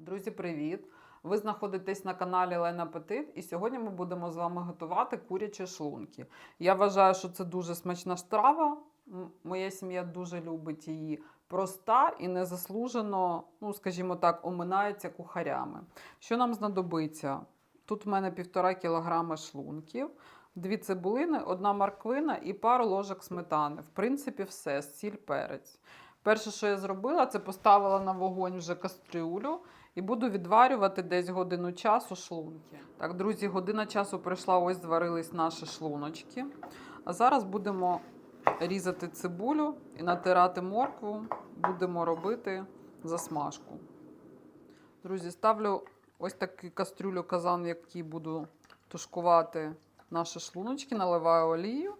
Друзі, привіт! Ви знаходитесь на каналі Лена Петит, і сьогодні ми будемо з вами готувати курячі шлунки. Я вважаю, що це дуже смачна страва. Моя сім'я дуже любить її. Проста і незаслужено, ну скажімо так, оминається кухарями. Що нам знадобиться? Тут в мене півтора кілограми шлунків, дві цибулини, одна морквина і пару ложок сметани. В принципі, все, сіль, перець. Перше, що я зробила, це поставила на вогонь вже кастрюлю і буду відварювати десь годину часу шлунки. Так, друзі, година часу пройшла, ось зварились наші шлуночки. А зараз будемо різати цибулю і натирати моркву. Будемо робити засмажку. Друзі, ставлю ось таку кастрюлю казан, в якій буду тушкувати наші шлуночки, наливаю олію.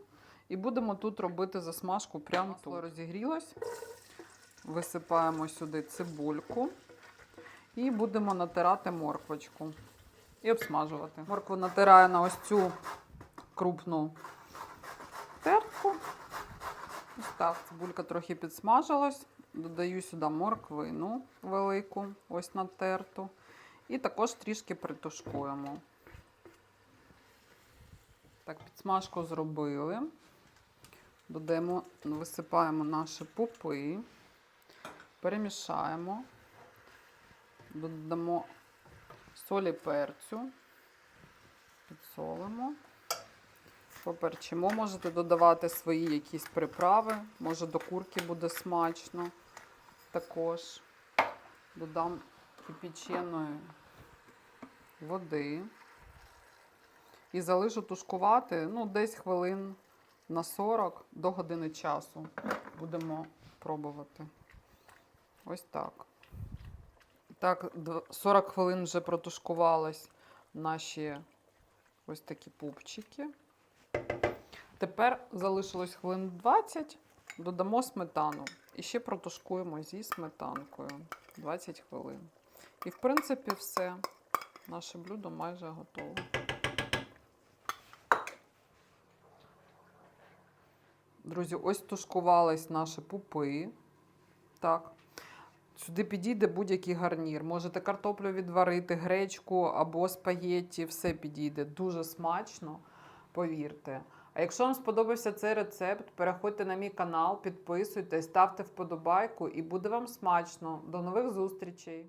І будемо тут робити засмажку прямо тут. Розігрілось. Висипаємо сюди цибульку і будемо натирати морквочку і обсмажувати. Моркву натираю на ось цю крупну тертку. Ось так, цибулька трохи підсмажилась. Додаю сюди морквину велику, ось натерту. І також трішки притушкуємо. Так, підсмажку зробили. Додаємо, висипаємо наші пупи, перемішаємо, додамо солі перцю, підсолимо, поперчимо. Можете додавати свої якісь приправи, може до курки буде смачно. Також додам кипяченої води і залишу тушкувати ну, десь хвилин на 40 до години часу. Будемо пробувати. Ось так. Так, 40 хвилин вже протушкувались наші ось такі пупчики. Тепер залишилось хвилин 20, додамо сметану. І ще протушкуємо зі сметанкою 20 хвилин. І, в принципі, все. Наше блюдо майже готове. Друзі, ось тушкувались наші пупи. Так. Сюди підійде будь-який гарнір. Можете картоплю відварити, гречку або спагетті, все підійде. Дуже смачно, повірте. А якщо вам сподобався цей рецепт, переходьте на мій канал, підписуйтесь, ставте вподобайку і буде вам смачно. До нових зустрічей!